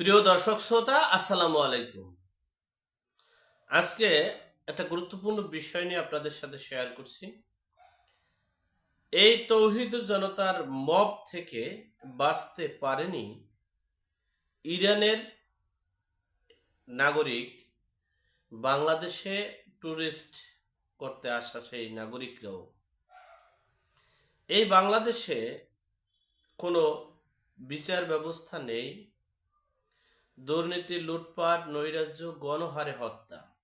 প্রিয় দর্শক শ্রোতা, আসসালামু আলাইকুম। আজকে একটা গুরুত্বপূর্ণ বিষয় নিয়ে আপনাদের সাথে শেয়ার করছি। এই তৌহিদ জনতার মব থেকে বাঁচতে পারেনি ইরানের নাগরিক। বাংলাদেশে ট্যুরিস্ট করতে আসা সেই নাগরিকরাও। এই বাংলাদেশে কোনো বিচার ব্যবস্থা নেই। দুর্নীতি, লুটপাট, নৈরাজ্য, গণহারে হত্যা।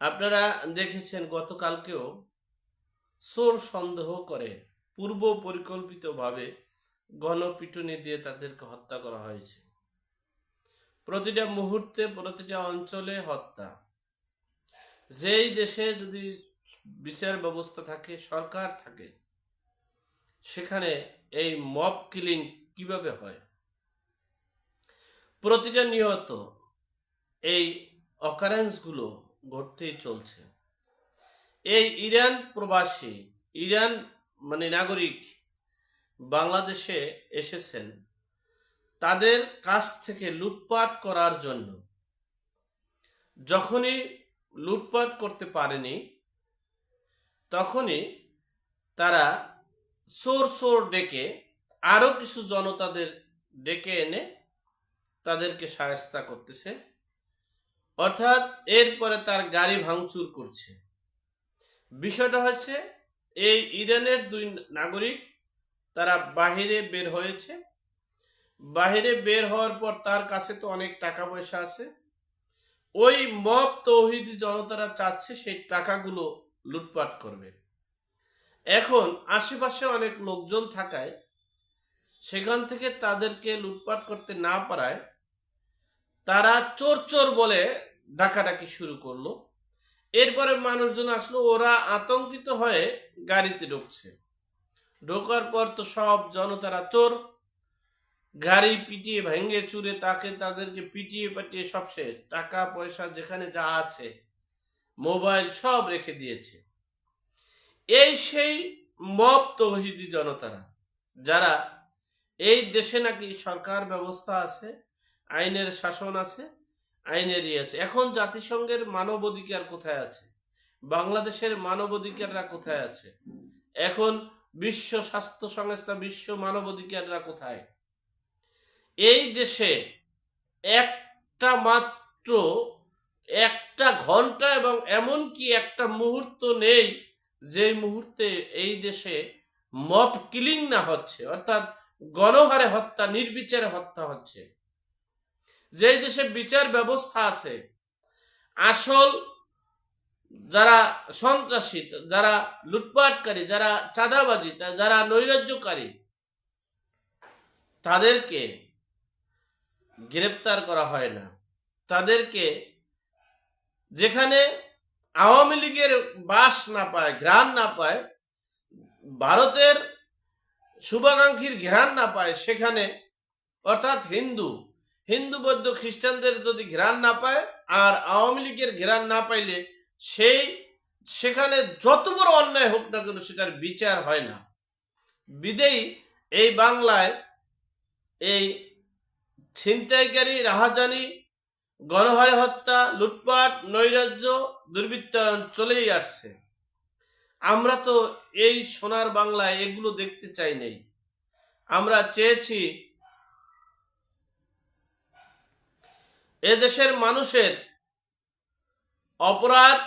আপনারা দেখেছেন গতকালকেও চোর সন্দেহ করে পূর্ব পরিকল্পিতভাবে গণপিটুনি দিয়ে তাদেরকে হত্যা করা হয়েছে। প্রতিটা মুহূর্তে, প্রতিটা অঞ্চলে হত্যা। যেই দেশে যদি বিচার ব্যবস্থা থাকে, সরকার থাকে, সেখানে এই মব কিলিং কীভাবে হয়? প্রতিটা নিয়ত এই অকারেন্সগুলো ঘটতেই চলছে। এই ইরান প্রবাসী, ইরান মানে নাগরিক বাংলাদেশে এসেছেন, তাদের কাছ থেকে লুটপাট করার জন্য। যখনই লুটপাট করতে পারেনি, তখনই তারা চোর চোর ডেকে আরও কিছু জনতাদের ডেকে এনে তাদেরকে সায়স্তা করতেছে। অর্থাৎ এরপরে তার গাড়ি ভাঙচুর করছে। বিষয়টা হচ্ছে, এই ইরানের দুই নাগরিক তারা বাহিরে বের হয়েছে। বাহিরে বের হওয়ার পর তার কাছে তো অনেক টাকা পয়সা আছে। ওই মব তৌহিদি জনতারা চাচ্ছে সেই টাকাগুলো লুটপাট করবে। এখন আশেপাশে অনেক লোকজন থাকায় সেখান থেকে তাদেরকে লুটপাট করতে না পারায় তারা চোর চোর বলে ডাকাডাকি শুরু করল। এরপরে মানুষজন আসলো, ওরা আতঙ্কিত হয়ে গাড়িতে ঢুকছে। ঢোকার পর তো সব জনতারা চোর। গাড়ি পিটিয়ে ভেঙে চুরে তাকে তাদেরকে পিটিয়ে পাটিয়ে সব শেষ। টাকা, পয়সা, যেখানে যা আছে, মোবাইল সব রেখে দিয়েছে। এই সেই মব তৌহিদি জনতারা, যারা এই দেশে নাকি সরকার ব্যবস্থা আছে আইনের শাসন আছে, আইনেরই আছে। এখন জাতিসংঘের মানবাধিকার কোথায় আছে? বাংলাদেশের মানবাধিকাররা কোথায় আছে? এখন বিশ্ব স্বাস্থ্য সংস্থা, বিশ্ব মানবাধিকাররা কোথায়? এই দেশে একটা মাত্র একটা ঘণ্টা এবং এমনকি একটা মুহূর্ত নেই যে মুহূর্তে এই দেশে মব কিলিং না হচ্ছে, অর্থাৎ গণহারে হত্যা, নির্বিচারে হত্যা হচ্ছে। যে দেশে বিচার ব্যবস্থা আছে, আসল যারা সন্ত্রাসী, যারা লুটপাটকারী, যারা চাঁদাবাজি যারা নৈরাজ্যকারী, তাদেরকে গ্রেপ্তার করা হয় না। তাদেরকে যেখানে আওয়ামী লীগের বাস না পায়, ঘ্রাণ না পায়, ভারতের শুভাকাঙ্ক্ষীর ঘ্রাণ না পায়, সেখানে অর্থাৎ হিন্দু হিন্দু, বৌদ্ধ, খ্রিস্টানদের যদি ঘ্রাণ না পায় আর আওয়ামী লীগের ঘ্রাণ না পাইলে সেই, সেখানে যত বড় অন্যায় হোক না কেন সেটার বিচার হয় না। বিদেয়ী এই বাংলায় এই ছিনতাইকারী, রাহাজানি, গণহারে হত্যা, লুটপাট, নৈরাজ্য দুর্বৃত্তায়ন চলেই আসছে। আমরা তো এই সোনার বাংলায় এগুলো দেখতে চাই নাই। আমরা চেয়েছি এদেশের মানুষের অপরাধ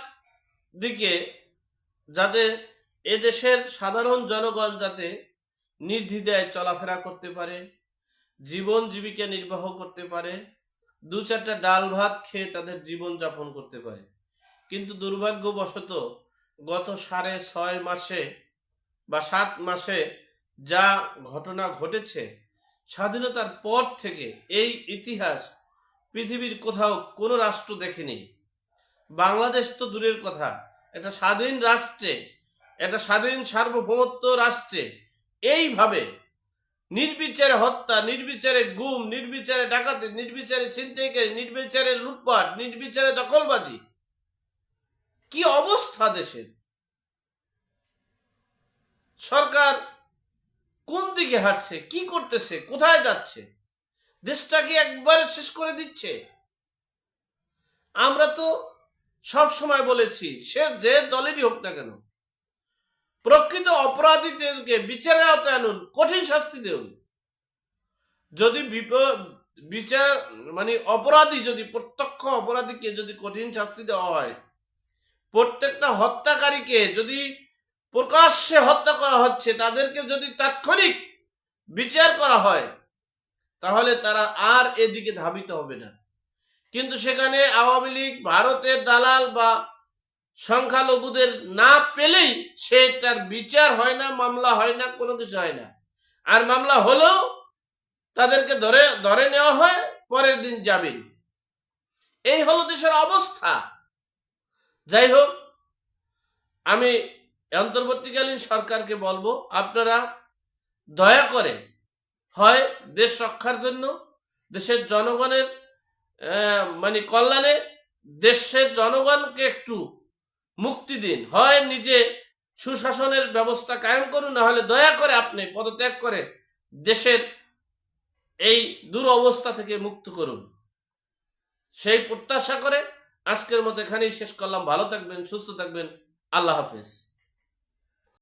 দিকে যাতে এদেশের সাধারণ জনগণ যাতে নির্দ্বিধায় চলাফেরা করতে পারে, জীবন জীবিকা নির্বাহ করতে পারে, দু চারটা ডাল ভাত খেয়ে তাদের জীবন যাপন করতে পারে। কিন্তু দুর্ভাগ্যবশত গত সাড়ে ছয় মাসে বা সাত মাসে যা ঘটনা ঘটেছে, স্বাধীনতার পর থেকে এই ইতিহাস পৃথিবীর কোথাও কোনো রাষ্ট্র দেখেনি। বাংলাদেশ তো দূরের কথা। একটা স্বাধীন রাষ্ট্রে একটা স্বাধীন সার্বভৌমত্ব রাষ্ট্রে। এইভাবে নির্বিচারে হত্যা, নির্বিচারে গুম, নির্বিচারে ডাকাতি, নির্বিচারে ছিনতাইকারী, নির্বিচারে লুটপাট, নির্বিচারে দখলবাজি। কি অবস্থা দেশের? সরকার কোন দিকে হাঁটছে, কি করতেছে, কোথায় যাচ্ছে? দেশটাকে একবারে শেষ করে দিচ্ছে? আমরা তো সব সময় বলেছি, সে যে দলেরই হোক না কেন, প্রকৃত অপরাধীদেরকে বিচারের আওতায় আনুন, কঠিন শাস্তি দেন। যদি বিচার মানে অপরাধী যদি, প্রত্যক্ষ অপরাধীকে যদি কঠিন শাস্তি দেওয়া হয়, প্রত্যেকটা হত্যাকারীকে যদি প্রকাশ্যে হত্যা করা হচ্ছে, তাদেরকে যদি তাৎক্ষণিক বিচার করা হয় তাহলে তারা আর এদিকে ধাবিত হবে না। কিন্তু সেখানে আওয়ামী লীগ, ভারতের দালাল বা সংখ্যালঘুদের না পেলেই সেটার বিচার হয় না, মামলা হয় না, কোনো কিছু হয় না। আর মামলা হলেও তাদেরকে ধরে ধরে নেওয়া হয়, পরের দিন যাবেন এই হলো দেশের অবস্থা। যাই হোক, আমি অন্তর্বর্তীকালীন সরকারকে বলব, আপনারা দয়া করে হয় দেশ রক্ষার জন্য, দেশের জনগণের মানে কল্যাণে দেশের জনগণকে একটু মুক্তি দিন। হয় নিজে সুশাসনের ব্যবস্থা কায়েম করুন, না হলে দয়া করে আপনি পদত্যাগ করে দেশের এই দুরবস্থা থেকে মুক্ত করুন। সেই প্রত্যাশা করে আজকের মতো এখানেই শেষ করলাম। ভালো থাকবেন, সুস্থ থাকবেন। আল্লাহ হাফেজ।